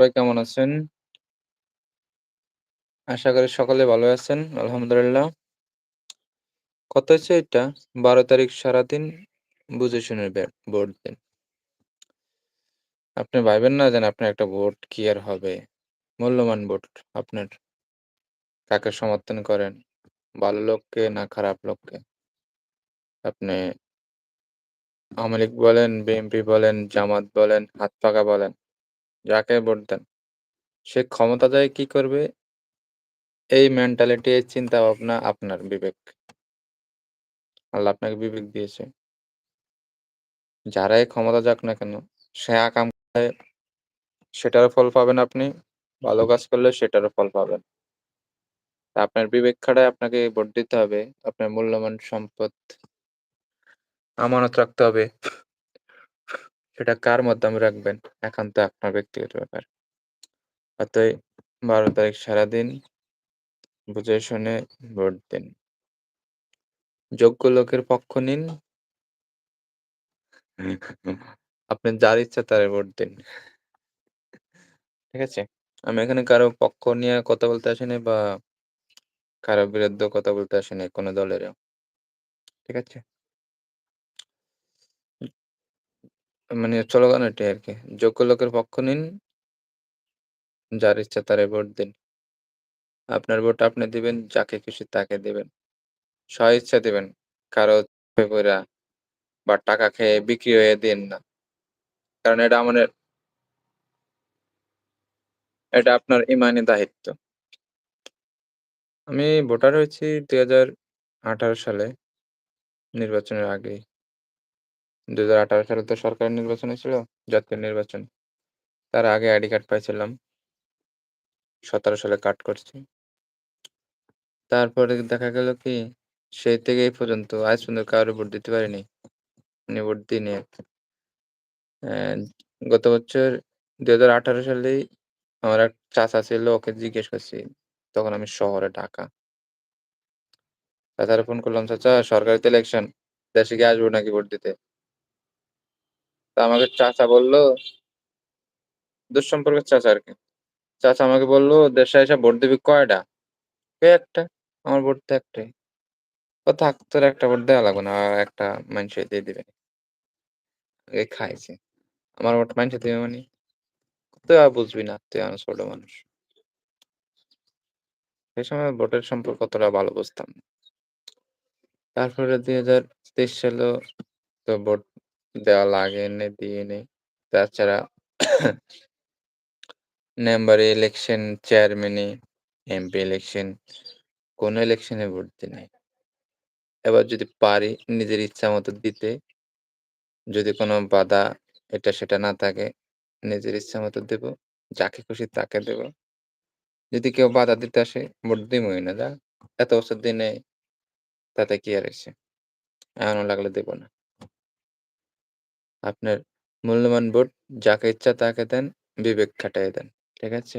সবাই কেমন আছেন? আশা করি সকলে ভালো আছেন। আলহামদুলিল্লাহ। কত হচ্ছে এটা ১২ তারিখ সারাদিন বুঝে শুনে ভোট দেন। আপনি ভাইবেন না যেন আপনার একটা ভোট কি আর হবে? মূল্যবান ভোট আপনার। কাকে সমর্থন করেন? ভালো লোককে না খারাপ লোককে? আপনি আওয়ামী লীগ বলেন, বিএনপি বলেন, জামাত বলেন, হাত পাকা বলেন, যাকে ভোট দেন, সে ক্ষমতা যায় কি করবে? এই মেন্টালিটি, এই চিন্তা ভাবনা আপনার বিবেক। আল্লাহ আপনাকে বিবেক দিয়েছে। যারাই ক্ষমতা যাক না কেন, সে আকাম করে সেটারও ফল পাবেন আপনি। ভালো কাজ করলে সেটারও ফল পাবেন। আপনার বিবেক খাটায় আপনাকে ভোট দিতে হবে। আপনার মূল্যবান সম্পদ আমানত রাখতে হবে। সেটা কার মাধ্যমে রাখবেন? একান্ত আপনার ব্যক্তিগত ব্যাপার। অতএব ১২ তারিখ সারাদিন বুঝে শুনে ভোট দিন। যোগ্য লোকের পক্ষ নিন। আপনি যার ইচ্ছা তারে ভোট দিন। ঠিক আছে? আমি এখানে কারও পক্ষ নিয়ে কথা বলতে আসি নাই বা কারও বিরুদ্ধে কথা বলতে আসি নাই কোন দলেরও। ঠিক আছে? মানে স্লোগান এটাই আরকি। যোগ্য লোকের পক্ষ নিন। যার ইচ্ছা তারে ভোট দিন। আপনার ভোট আপনি দিবেন, যাকে খুশি তাকে দিবেন। স্ব-ইচ্ছা দিবেন। কারও পইড়া বা টাকা খেয়ে বিক্রি হয়ে দিয়েন না। কারণ এটা আমাদের এটা আপনার ইমানি দায়িত্ব। আমি ভোটার হয়েছি ২০১৮ সালে। নির্বাচনের আগেই। ২০১৮ সালে তো সরকারি নির্বাচন হয়েছিল, জাতীয় নির্বাচন। তার আগে আইডি কার্ড পাইছিলাম। ১৭ সালে কাট করছি। তারপরে দেখা গেল কি, সেই থেকে এই পর্যন্ত আজ পর্যন্ত কারও ভোট দিতে পারিনি। মানে ভোট দিইনি গত বছর ২০১৮ সালেই আমার এক চাচা ছিল, ওকে জিজ্ঞেস করছি। তখন আমি শহরে ঢাকা। চাচারে ফোন করলাম, "চাচা সরকারি তো ইলেকশন, দেশে কি আসব নাকি ভোট দিতে?" তো আমাকে চাচা বলল দূর সম্পর্কের চাচা আরকি। চাচা আমাকে বলল, "দেশে এসে ভোট দিবি কয়টা "একটা। আমার ভোট তো একটাই।" ও থাক, তোর একটা ভোট দেওয়া লাগবে না। একটা মাইনষে দিয়ে দিবে। খাইছে। আমার ভোট মাইনষে দিবে মানে? তুই আর বুঝবি না। তুই এখন ছোট মানুষ। সে সময় ভোটের সম্পর্ক অতটা ভালো বুঝতাম না। তারপরে ২০২৩ সালেও তো ভোট দেওয়া লাগে নে দিয়ে দিইনি। তাছাড়া মেম্বার ইলেকশন, চেয়ারম্যানে, এমপি ইলেকশন, কোন ইলেকশনে ভোট দিই নাই। এবার যদি পারি নিজের ইচ্ছা মতো দিতে যদি কোনো বাধা এটা সেটা না থাকে, নিজের ইচ্ছা মতো দেব। যাকে খুশি তাকে দেব। যদি কেউ বাধা দিতে আসে, ভোট দিমই না। যা এত বছর দিনে তাতে কি আর হইছে? এখনও লাগলে দেব না। আপনার মূল্যবান ভোট যাকে ইচ্ছা তাকে দেন, বিবেক খাটাইয়া দেন। ঠিক আছে?